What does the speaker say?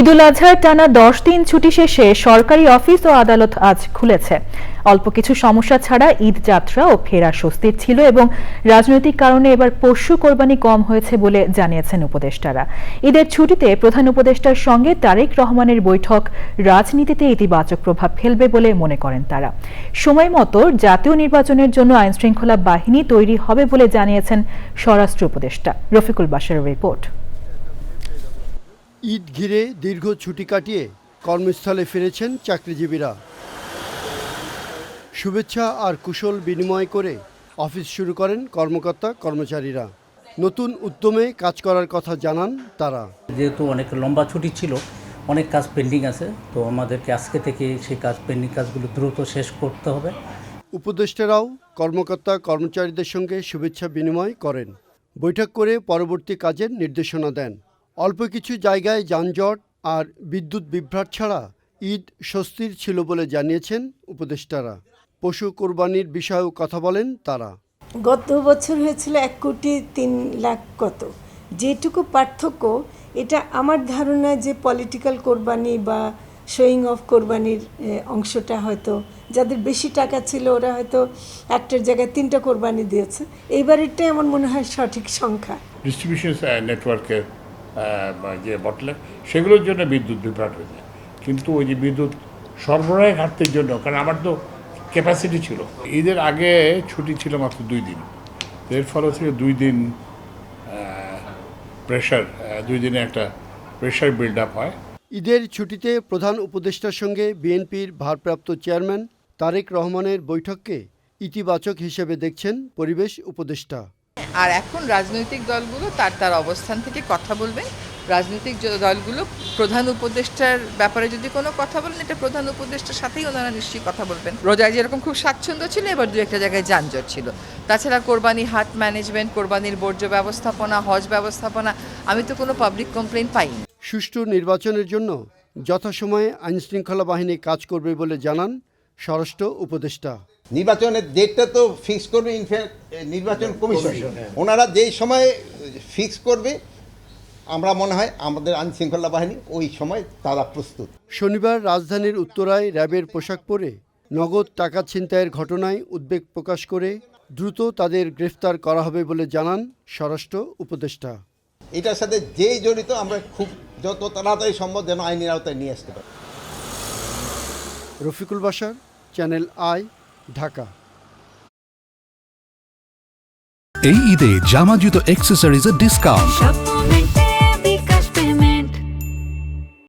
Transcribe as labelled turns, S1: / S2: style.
S1: ঈদুল আজহার টানা দশ দিন ছুটি শেষে সরকারি অফিস ও আদালত আজ খুলেছে। অল্প কিছু সমস্যা ছাড়া ঈদ যাত্রা ও ফেরা স্বস্তির ছিল এবং রাজনৈতিক কারণে এবার পশু কোরবানি কম হয়েছে বলে জানিয়েছেন উপদেষ্টারা। ঈদের ছুটিতে প্রধান উপদেষ্টার সঙ্গে তারেক রহমানের বৈঠক রাজনীতিতে ইতিবাচক প্রভাব ফেলবে বলে মনে করেন তারা। সময় মতো জাতীয় নির্বাচনের জন্য আইনশৃঙ্খলা বাহিনী তৈরি হবে বলে জানিয়েছেন স্বরাষ্ট্র উপদেষ্টা। রফিকুল বাসারের রিপোর্ট।
S2: ঈদ ঘিরে দীর্ঘ ছুটি কাটিয়ে কর্মস্থলে ফিরেছেন চাকরিজীবীরা। শুভেচ্ছা আর কুশল বিনিময় করে অফিস শুরু করেন কর্মকর্তা কর্মচারীরা। নতুন উদ্যমে কাজ করার কথা জানান তারা।
S3: যেহেতু অনেক লম্বা ছুটি ছিল অনেক কাজ পেন্ডিং আছে তো আমাদেরকে আজকে থেকে সেই কাজ পেন্ডিং কাজগুলো দ্রুত শেষ করতে হবে।
S2: উপদেষ্টারাও কর্মকর্তা কর্মচারীদের সঙ্গে শুভেচ্ছা বিনিময় করেন। বৈঠক করে পরবর্তী কাজের নির্দেশনা দেন। অল্প কিছু জায়গায় যানজট আর বিদ্যুৎ বিভ্রাট ছাড়া ঈদ স্বস্তির ছিল বলে জানিয়েছেন উপদেষ্টারা। পশু কোরবানির বিষয়েও কথা বলেন তারা।
S4: গত বছর হয়েছিল এক কোটি তিন লাখ কত। যেটুকু পার্থক্য এটা আমার ধারণা যে পলিটিক্যাল কোরবানি বা শোয়িং অফ কোরবানির অংশটা হয়তো যাদের বেশি টাকা ছিল ওরা হয়তো একটার জায়গায় তিনটা কোরবানি দিয়েছে। এইবারেরটাই আমার মনে হয় সঠিক সংখ্যা।
S5: ডিস্ট্রিবিউশন নেটওয়ার্কের যে বটলে সেগুলোর জন্য বিদ্যুৎ বিভ্রাট হয়ে যায়। কিন্তু ওই যে বিদ্যুৎ সরবরাহের ঘাটতির জন্য, কারণ আমার তো ক্যাপাসিটি ছিল। ঈদের আগে ছুটি ছিল মাত্র দুই দিন। এর ফলে হচ্ছে দুই দিন প্রেশার দুই দিনে একটা প্রেশার বিল্ড আপ হয়।
S2: ঈদের ছুটিতে প্রধান উপদেষ্টার সঙ্গে বিএনপির ভারপ্রাপ্ত চেয়ারম্যান তারেক রহমানের বৈঠককে ইতিবাচক হিসেবে দেখছেন পরিবেশ উপদেষ্টা।
S6: আর এখন রাজনৈতিক দলগুলো তার তার অবস্থান থেকে কথা বলবেন। রাজনৈতিক দলগুলো প্রধান উপদেষ্টার ব্যাপারে যদি কোনো কথা বলেন, এটা প্রধান উপদেষ্টার সাথেই ওনারা নিশ্চয়ই কথা বলবেন। রোজায় যেরকম খুব স্বাচ্ছন্দ্য ছিল, এবার দু একটা জায়গায় যানজট ছিল। তাছাড়া কোরবানি হাত ম্যানেজমেন্ট, কোরবানির বর্জ্য ব্যবস্থাপনা, হজ ব্যবস্থাপনা, আমি তো কোনো পাবলিক কমপ্লেন পাইনি।
S2: সুষ্ঠু নির্বাচনের জন্য যথাসময়ে আইনশৃঙ্খলা বাহিনী কাজ করবে বলে জানান স্বরাষ্ট্র উপদেষ্টা।
S7: নির্বাচনের ডেটটা তো ফিক্স করবে ইনফ্যাক্ট নির্বাচন কমিশন ওনারা যেই সময় ফিক্স করবে আমরা মনে হয় আমাদের আইন শৃঙ্খলা বাহিনী ওই সময় তারা প্রস্তুত।
S2: শনিবার রাজধানীর উত্তরায় র্যাবের পোশাক পরে নগদ টাকা ছিনতাইয়ের ঘটনায় উদ্বেগ প্রকাশ করে দ্রুত তাদের গ্রেফতার করা হবে বলে জানান স্বরাষ্ট্র উপদেষ্টা।
S7: এটার সাথে যেই জড়িত আমরা খুব যত তাড়াতাড়ি সম্ভব যেন আইনের আওতায় নিয়ে আসতে পারি।
S2: রফিকুল বাসার চ্যানেল আই ঢাকা।
S8: এই ঈদে জামা জুতো অ্যাক্সেসরিজের ডিসকাউন্ট